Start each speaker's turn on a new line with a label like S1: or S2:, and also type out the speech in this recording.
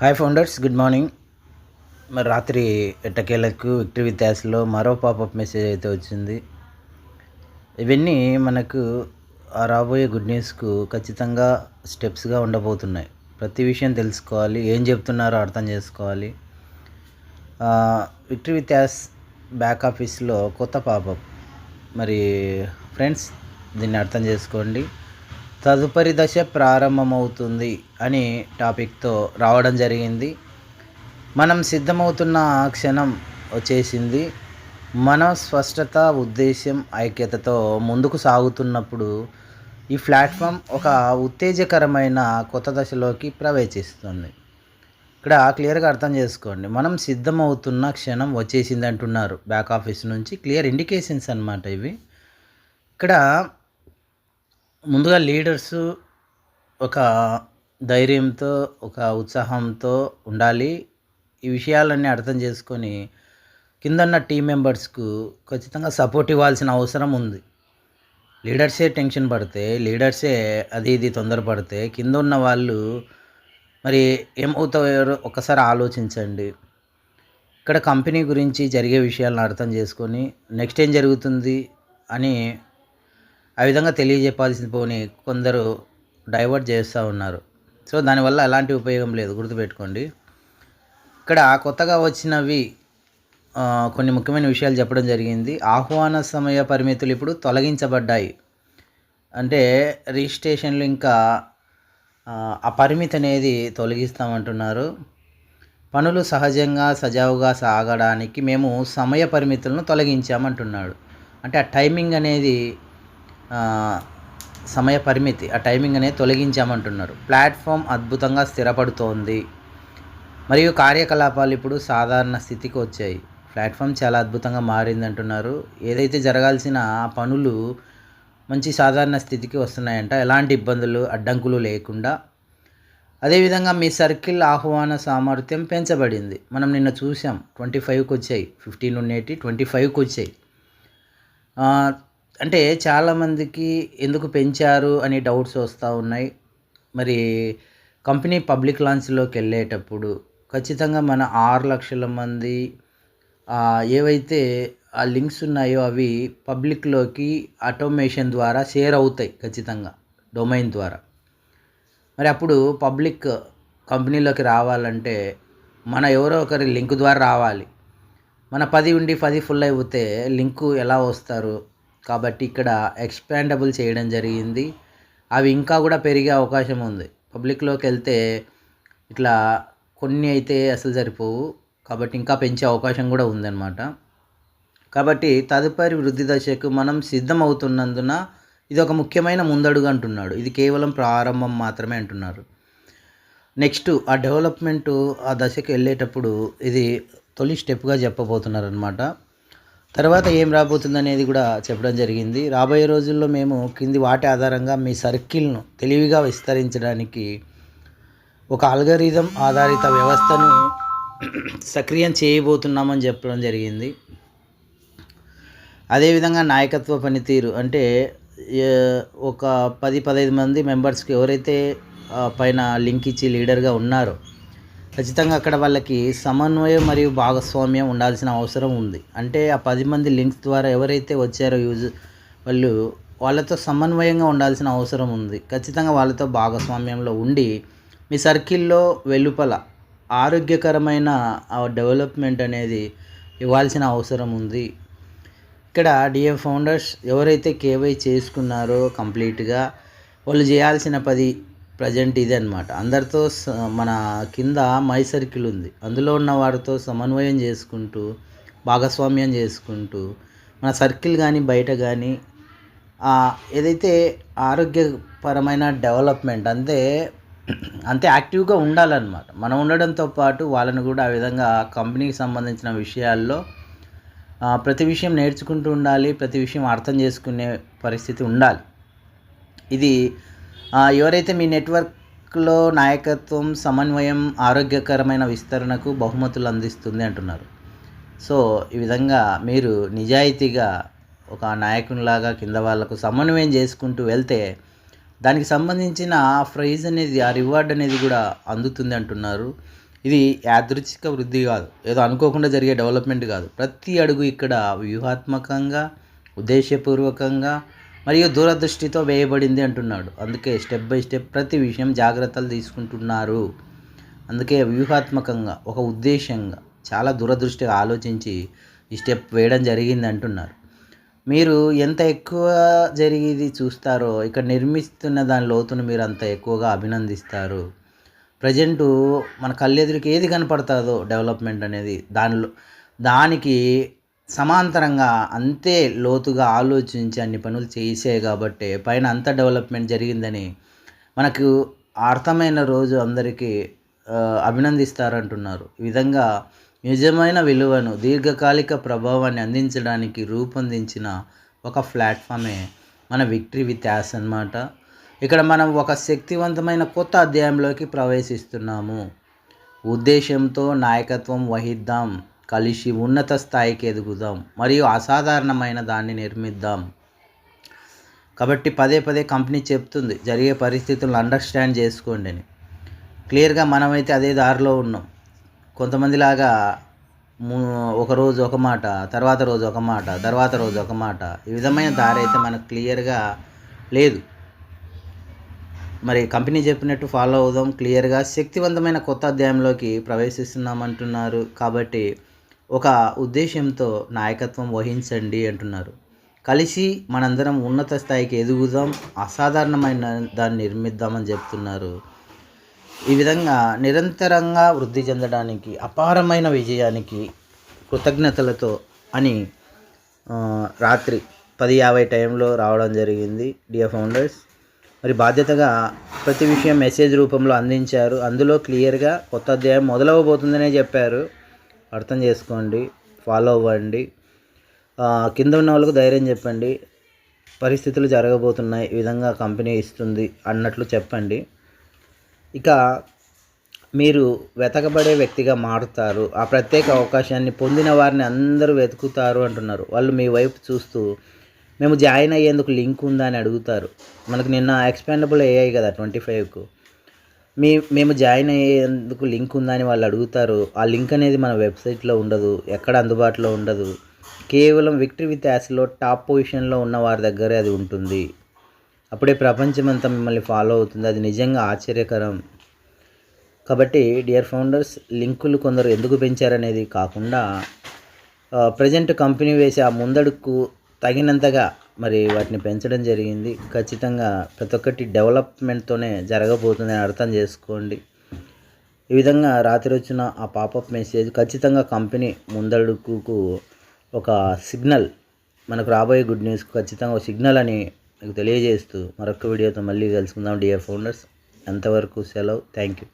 S1: Hi founders good morning మరి రాత్రి ఎట్టకేలకు విక్టరీ విత్యాస్లో మరో పాపప్ మెసేజ్ అయితే వచ్చింది. ఇవన్నీ మనకు ఆ రాబోయే గుడ్ న్యూస్కు ఖచ్చితంగా స్టెప్స్గా ఉండబోతున్నాయి. ప్రతి విషయం తెలుసుకోవాలి ఏం చెప్తున్నారో అర్థం చేసుకోవాలి. విక్టరీ విత్యాస్ బ్యాక్ ఆఫీస్లో కొత్త పాపప్ మరి ఫ్రెండ్స్ దీన్ని అర్థం చేసుకోండి. తదుపరి దశ ప్రారంభమవుతుంది అని టాపిక్తో రావడం జరిగింది. మనం సిద్ధమవుతున్న క్షణం వచ్చేసింది. మన స్పష్టత ఉద్దేశం ఐక్యతతో ముందుకు సాగుతున్నప్పుడు ఈ ప్లాట్ఫామ్ ఒక ఉత్తేజకరమైన కొత్త దశలోకి ప్రవేశిస్తుంది. ఇక్కడ క్లియర్గా అర్థం చేసుకోండి. మనం సిద్ధమవుతున్న క్షణం వచ్చేసింది అంటున్నారు. బ్యాక్ ఆఫీస్ నుంచి క్లియర్ ఇండికేషన్స్ అనమాట ఇవి. ఇక్కడ ముందుగా లీడర్స్ ఒక ధైర్యంతో ఒక ఉత్సాహంతో ఉండాలి. ఈ విషయాలన్నీ అర్థం చేసుకొని కిందన్న టీం మెంబర్స్కు ఖచ్చితంగా సపోర్ట్ ఇవ్వాల్సిన అవసరం ఉంది. లీడర్సే టెన్షన్ పడితే లీడర్సే అది ఇది తొందరపడితే కింద ఉన్న వాళ్ళు మరి ఏమవుతాయో ఒకసారి ఆలోచించండి. ఇక్కడ కంపెనీ గురించి జరిగే విషయాలను అర్థం చేసుకొని నెక్స్ట్ ఏం జరుగుతుంది అని ఆ విధంగా తెలియజెప్పాల్సింది పోని కొందరు డైవర్ట్ చేస్తూ ఉన్నారు. సో దానివల్ల ఎలాంటి ఉపయోగం లేదు గుర్తుపెట్టుకోండి. ఇక్కడ కొత్తగా వచ్చినవి కొన్ని ముఖ్యమైన విషయాలు చెప్పడం జరిగింది. ఆహ్వాన సమయ పరిమితులు ఇప్పుడు తొలగించబడ్డాయి. అంటే రిజిస్ట్రేషన్లు ఇంకా ఆ, పరిమితి అనేది తొలగిస్తామంటున్నారు. పనులు సహజంగా సజావుగా సాగడానికి మేము సమయ పరిమితులను తొలగించామంటున్నాడు. అంటే ఆ టైమింగ్ అనేది సమయ పరిమితి ఆ టైమింగ్ అనేది తొలగించామంటున్నారు. ప్లాట్ఫామ్ అద్భుతంగా స్థిరపడుతోంది. మరియు కార్యకలాపాలు ఇప్పుడు సాధారణ స్థితికి వచ్చాయి. ప్లాట్ఫామ్ చాలా అద్భుతంగా మారింది అంటున్నారు. ఏదైతే జరగాల్సిన పనులు మంచి సాధారణ స్థితికి వస్తున్నాయంట ఎలాంటి ఇబ్బందులు అడ్డంకులు లేకుండా. అదేవిధంగా మీ సర్కిల్ ఆహ్వాన సామర్థ్యం పెంచబడింది. మనం నిన్న చూసాం ట్వంటీ ఫైవ్కి వచ్చాయి ఫిఫ్టీన్ ఉండేటి ట్వంటీ ఫైవ్కి వచ్చాయి. అంటే చాలామందికి ఎందుకు పెంచారు అని డౌట్స్ వస్తూ ఉన్నాయి. మరి కంపెనీ పబ్లిక్ లాంచ్లోకి వెళ్ళేటప్పుడు ఖచ్చితంగా మన ఆరు లక్షల మంది ఏవైతే ఆ లింక్స్ ఉన్నాయో అవి పబ్లిక్లోకి ఆటోమేషన్ ద్వారా షేర్ అవుతాయి ఖచ్చితంగా డొమైన్ ద్వారా. మరి అప్పుడు పబ్లిక్ కంపెనీలోకి రావాలంటే మన ఎవరో ఒకరి లింక్ ద్వారా రావాలి. మన పది ఉండి పది ఫుల్ అయిపోతే లింకు ఎలా వస్తారు? కాబట్టి ఇక్కడ ఎక్స్పాండబుల్ చేయడం జరిగింది. అవి ఇంకా కూడా పెరిగే అవకాశం ఉంది. పబ్లిక్లోకి వెళ్తే ఇట్లా కొన్ని అయితే అసలు సరిపోవు. కాబట్టి ఇంకా పెంచే అవకాశం కూడా ఉందన్నమాట. కాబట్టి తదుపరి వృద్ధి దశకు మనం సిద్ధమవుతున్నందున ఇది ఒక ముఖ్యమైన ముందడుగు అంటున్నాడు. ఇది కేవలం ప్రారంభం మాత్రమే అంటున్నారు. నెక్స్ట్ ఆ డెవలప్మెంట్ ఆ దశకు వెళ్ళేటప్పుడు ఇది తొలి స్టెప్గా చెప్పబోతున్నారు అనమాట తర్వాత ఏం రాబోతుంది అనేది కూడా చెప్పడం జరిగింది. రాబోయే రోజుల్లో మేము కింది వాటి ఆధారంగా మీ సర్కిల్ను తెలివిగా విస్తరించడానికి ఒక అల్గరిథం ఆధారిత వ్యవస్థను సక్రియం చేయబోతున్నామని చెప్పడం జరిగింది. అదేవిధంగా నాయకత్వ పనితీరు అంటే ఒక పది పదహైదు మంది మెంబర్స్కి ఎవరైతే పైన లింక్ ఇచ్చి లీడర్గా ఉన్నారో ఖచ్చితంగా అక్కడ వాళ్ళకి సమన్వయం మరియు భాగస్వామ్యం ఉండాల్సిన అవసరం ఉంది. అంటే ఆ పది మంది లింక్స్ ద్వారా ఎవరైతే వచ్చారో యూజ్ వాళ్ళు వాళ్ళతో సమన్వయంగా ఉండాల్సిన అవసరం ఉంది. ఖచ్చితంగా వాళ్ళతో భాగస్వామ్యంలో ఉండి మీ సర్కిల్లో వెలుపల ఆరోగ్యకరమైన డెవలప్మెంట్ అనేది ఇవ్వాల్సిన అవసరం ఉంది. ఇక్కడ డిఏ ఫౌండర్స్ ఎవరైతే కేవై చేసుకున్నారో కంప్లీట్గా వాళ్ళు చేయాల్సిన పది ప్రజెంట్ ఇది అనమాట అందరితో స- మన కింద మై సర్కిల్ ఉంది. అందులో ఉన్న వారితో సమన్వయం చేసుకుంటూ భాగస్వామ్యం చేసుకుంటూ మన సర్కిల్ కానీ బయట కానీ ఏదైతే ఆరోగ్యపరమైన డెవలప్మెంట్ అంతే అంతే యాక్టివ్గా ఉండాలన్నమాట. మనం ఉండడంతో పాటు వాళ్ళని కూడా ఆ విధంగా కంపెనీకి సంబంధించిన విషయాల్లో ప్రతి విషయం నేర్చుకుంటూ ఉండాలి ప్రతి విషయం అర్థం చేసుకునే పరిస్థితి ఉండాలి. ఇది ఎవరైతే మీ నెట్వర్క్లో నాయకత్వం సమన్వయం ఆరోగ్యకరమైన విస్తరణకు బహుమతులు అందిస్తుంది అంటున్నారు. సో ఈ విధంగా మీరు నిజాయితీగా ఒక నాయకునిలాగా కింద వాళ్ళకు సమన్వయం చేసుకుంటూ వెళ్తే దానికి సంబంధించిన ఆ ప్రైజ్ అనేది ఆ రివార్డ్ అనేది కూడా అందుతుంది అంటున్నారు. ఇది యాదృచ్ఛిక వృద్ధి కాదు. ఏదో అనుకోకుండా జరిగే డెవలప్మెంట్ కాదు. ప్రతి అడుగు ఇక్కడ వ్యూహాత్మకంగా ఉద్దేశపూర్వకంగా మరియు దూరదృష్టితో వేయబడింది అంటున్నాడు. అందుకే స్టెప్ బై స్టెప్ ప్రతి విషయం జాగ్రత్తలు తీసుకుంటున్నారు. అందుకే వ్యూహాత్మకంగా ఒక ఉద్దేశంగా చాలా దూరదృష్టిగా ఆలోచించి ఈ స్టెప్ వేయడం జరిగింది అంటున్నారు. మీరు ఎంత ఎక్కువ జరిగేది చూస్తారో ఇక్కడ నిర్మిస్తున్న దాని లోతును మీరు అంత ఎక్కువగా అభినందిస్తారు. ప్రజెంటు మన కళ్ళెదురికి ఏది కనపడుతుందో డెవలప్మెంట్ అనేది దానిలో దానికి సమాంతరంగా అంతే లోతుగా ఆలోచించి అన్ని పనులు చేసాయి కాబట్టి పైన అంత డెవలప్మెంట్ జరిగిందని మనకు అర్థమైన రోజు అందరికీ అభినందిస్తారంటున్నారు. ఈ విధంగా నిజమైన విలువను దీర్ఘకాలిక ప్రభావాన్ని అందించడానికి రూపొందించిన ఒక ప్లాట్ఫామే మన విక్టరీ విత్ యాస్ అన్నమాట. ఇక్కడ మనం ఒక శక్తివంతమైన కొత్త అధ్యాయంలోకి ప్రవేశిస్తున్నాము. ఉద్దేశంతో నాయకత్వం వహిద్దాం. కలిసి ఉన్నత స్థాయికి ఎదుగుదాం మరియు అసాధారణమైన దాన్ని నిర్మిద్దాం. కాబట్టి పదే పదే కంపెనీ చెప్తుంది జరిగే పరిస్థితులను అండర్స్టాండ్ చేసుకోండి అని. క్లియర్గా మనమైతే అదే దారిలో ఉన్నాం. కొంతమందిలాగా ఒక రోజు ఒక మాట తర్వాత రోజు ఒక మాట తర్వాత రోజు ఒక మాట ఈ విధమైన దారి అయితే మనకు క్లియర్గా లేదు. మరి కంపెనీ చెప్పినట్టు ఫాలో అవుదాం క్లియర్గా శక్తివంతమైన కొత్త అధ్యాయంలోకి ప్రవేశిస్తున్నామంటున్నారు. కాబట్టి ఒక ఉద్దేశంతో నాయకత్వం వహించండి అంటున్నారు. కలిసి మనందరం ఉన్నత స్థాయికి ఎదుగుదాం అసాధారణమైన దాన్ని నిర్మిద్దామని చెప్తున్నారు. ఈ విధంగా నిరంతరంగా వృద్ధి చెందడానికి అపారమైన విజయానికి కృతజ్ఞతలతో అని రాత్రి పది యాభై టైంలో రావడం జరిగింది. డియర్ ఫౌండర్స్ మరి బాధ్యతగా ప్రతి విషయం మెసేజ్ రూపంలో అందించారు. అందులో క్లియర్గా కొత్త అధ్యాయం మొదలవబోతుందనే చెప్పారు. అర్థం చేసుకోండి ఫాలో అవ్వండి. కింద ఉన్న వాళ్ళకు ధైర్యం చెప్పండి. పరిస్థితులు జరగబోతున్నాయి ఈ విధంగా కంపెనీ ఇస్తుంది అన్నట్లు చెప్పండి. ఇక మీరు వెతకబడే వ్యక్తిగా మారుతారు. ఆ ప్రత్యేక అవకాశాన్ని పొందిన వారిని అందరూ వెతుకుతారు అంటున్నారు. వాళ్ళు మీ వైపు చూస్తూ మేము జాయిన్ అయ్యేందుకు లింక్ ఉందా? అని అడుగుతారు. మనకు నిన్న ఎక్స్పాండబుల్ అయ్యాయి కదా ట్వంటీ ఫైవ్కు మీ మేము జాయిన్ అయ్యేందుకు లింక్ ఉందా అని వాళ్ళు అడుగుతారు. ఆ లింక్ అనేది మన వెబ్సైట్లో ఉండదు. ఎక్కడ అందుబాటులో ఉండదు. కేవలం విక్టరీ విత్ యాస్లో టాప్ పొజిషన్లో ఉన్న వారి దగ్గరే అది ఉంటుంది. అప్పుడే ప్రపంచమంతా మిమ్మల్ని ఫాలో అవుతుంది. అది నిజంగా ఆశ్చర్యకరం. కాబట్టి డియర్ ఫౌండర్స్ లింకులు కొందరు ఎందుకు పెంచారనేది కాకుండా ప్రజెంట్ కంపెనీ వేసే ఆ ముందడుకు తగినంతగా మరి వాటిని పెంచడం జరిగింది. ఖచ్చితంగా ప్రతి ఒక్కటి డెవలప్మెంట్తోనే జరగబోతుందని అర్థం చేసుకోండి. ఈ విధంగా రాత్రి వచ్చిన ఆ పాపప్ మెసేజ్ ఖచ్చితంగా కంపెనీ ముందడుగుకు ఒక సిగ్నల్ మనకు రాబోయే గుడ్ న్యూస్ ఖచ్చితంగా ఒక సిగ్నల్ అని మీకు తెలియజేస్తూ మరొక వీడియోతో మళ్ళీ కలుసుకుందాం. డియర్ ఫౌండర్స్ ఎంతవరకు సెలవు. Thank you